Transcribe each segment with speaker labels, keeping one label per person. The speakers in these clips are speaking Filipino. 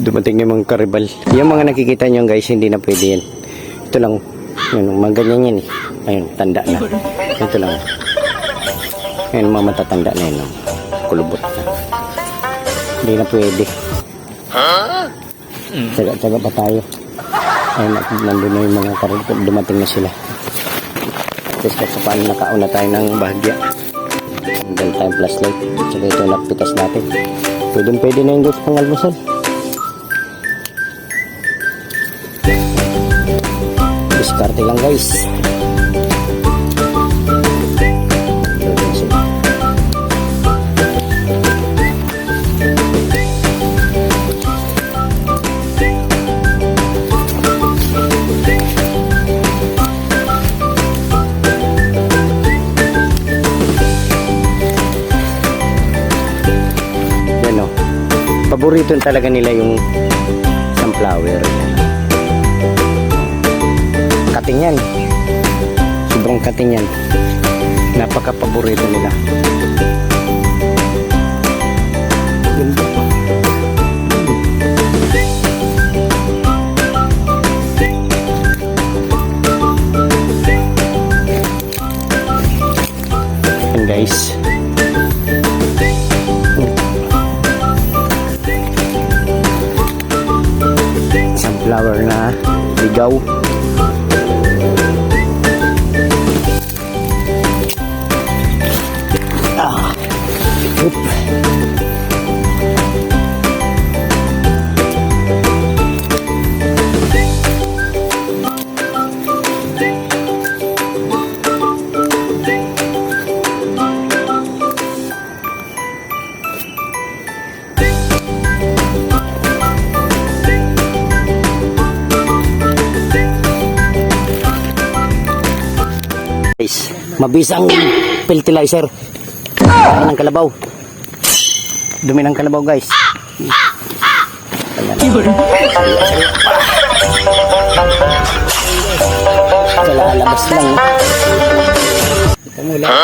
Speaker 1: Dumating yung mga karibal. Yung mga nakikita nyo guys, hindi na pwede yan. Ito lang. Yun, mga ganyan yan eh. Ayun, tanda na. Ito lang. Ayun, mga matatanda na yun. Kulubot na. Hindi na pwede. Tsaga-tsaga pa tayo. Ayun, nandun na yung mga karibal. Dumating na sila. Tapos sa paano nakauna tayo ng bahagya. Hanggang time plus light. Tsaka ito napitas natin. Pwede pwede na yung guys pang almusal. Diskarte lang guys. Pwede na sila. Yan o. Paborito talaga nila yung sunflower. Kating yan. Sobrang kating yan. Napaka-paborito nila. Ganda. Yan guys. sunflower na ligaw. Guys, mabisang fertilizer. Dumi ng kalabaw. Dumi ng kalabaw, guys. Sa lalabas lang. Ito mo lang.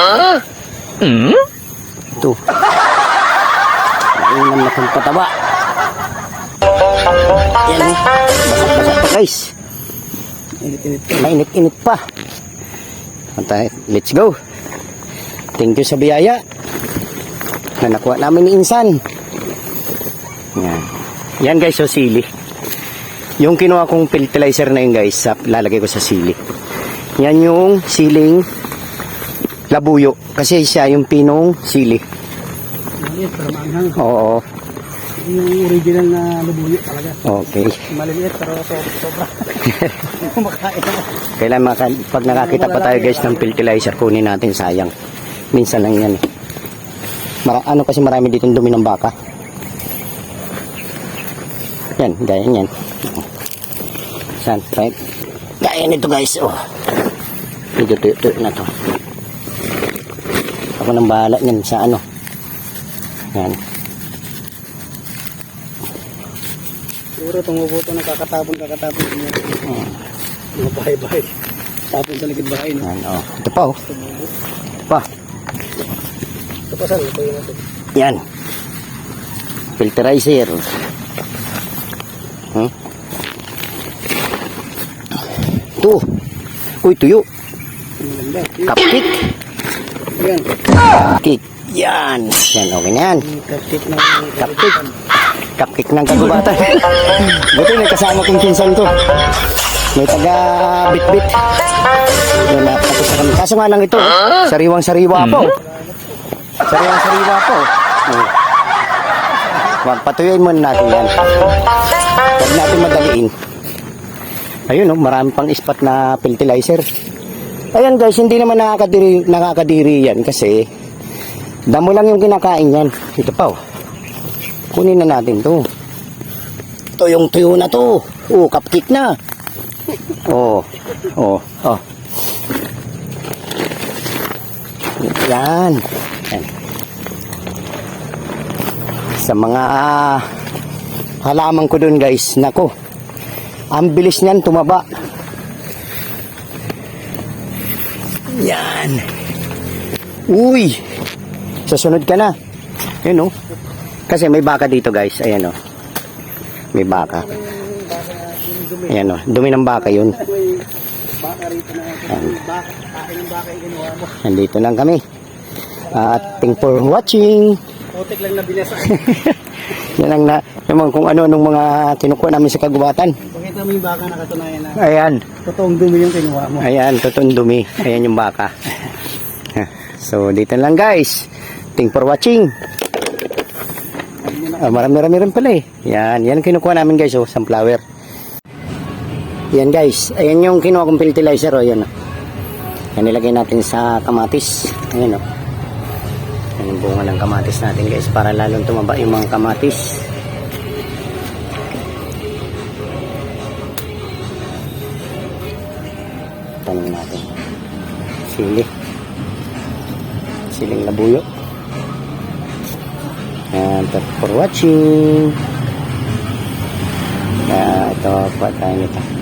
Speaker 1: Ito. Mainam na pataba. Yan. Basag-basag pa, guys. Mainit-init pa. Antay, let's go. Thank you sa biyaya. Na nakuha namin ni Insan. Yan. Yan guys, so sili. Yung kinuha kong fertilizer na yun guys, sa, lalagay ko sa sili. Yan yung siling labuyo. Kasi siya yung pinong sili. Oo,
Speaker 2: Yung original na lubuyo talaga.
Speaker 1: okay.
Speaker 2: Maliliit pero so, sobra. Kumakain.
Speaker 1: Kailan maka, pag nakakita pa tayo guys ng fertilizer, kunin natin sayang. Minsan lang yan eh. Mara, ano kasi marami dito dumi ng baka. Yan, gaya yan. Saan? Right? Gaya nito guys. Oh. Medyo tuyo-tuyo na to. Ako nang bahala niyan sa ano. Yan.
Speaker 2: Siguro ito nakakatapon kakatapon niya.
Speaker 1: Hmm.
Speaker 2: Mga bahay-bahay. Tapon sa likod bahay. No?
Speaker 1: Yan, oh. Ito pa oh. Ito pa.
Speaker 2: Ito pa saan? Ito yun natin.
Speaker 1: Yan. Filterizer. Hmm? Ito. Uy, tuyo. Cupcake.
Speaker 2: Yan.
Speaker 1: Cupcake. Yan. Yan, okay na yan.
Speaker 2: Cupcake ng
Speaker 1: Cupcake. Cupcake ng kagubatan. Buti may kasama kong pinsan to. May taga bit-bit. Yan, napatapos na kami. Kaso nga lang ito, sariwang-sariwa po. Sariwang-sariwa po. Hmm. Wag, patuyuin muna natin yan. Huwag natin madaliin. Ayun, oh, marami pang spot na fertilizer. Ayan guys, hindi naman nakakadiri, nakakadiri yan kasi damo lang yung kinakain yan. Ito pa oh. Kunin na natin to. Ito yung tuyo na to. Oh, cupcake na. Oh. Oh. Oh. Yan. Yan. Sa mga ah, halaman ko dun guys, nako. Ang bilis niyan tumaba. Yan. Uy. Sasunod ka na. Yun oh. Kasi may baka dito guys. Ayan oh. May baka. Ayan o, dumi ng baka yun.
Speaker 2: Mo.
Speaker 1: Nandito lang kami. At thank for watching.
Speaker 2: Putik lang na binasa.
Speaker 1: Yan ang na, naman kung ano nung mga kinukuha namin sa kagubatan.
Speaker 2: Pakita mo yung baka na katunayan na
Speaker 1: Ayan.
Speaker 2: totoong dumi yung kinuha mo.
Speaker 1: Ayan, totoong dumi. Ayan yung baka. so, dito lang guys. Thank for watching. Ah, marami-rami rin pala eh. Yan, yan kinukuha namin guys, oh, sunflower. Yan guys, ayan yung kinuha kong fertilizer, oh, yan. Oh. Yan nilagay natin sa kamatis. Ayan, oh. Yan yung bunga ng kamatis natin guys, para lalong tumaba yung mga kamatis. Tanong natin. Sili. Siling labuyo. And thank for watching. Kaya ito, kuha tayo nito.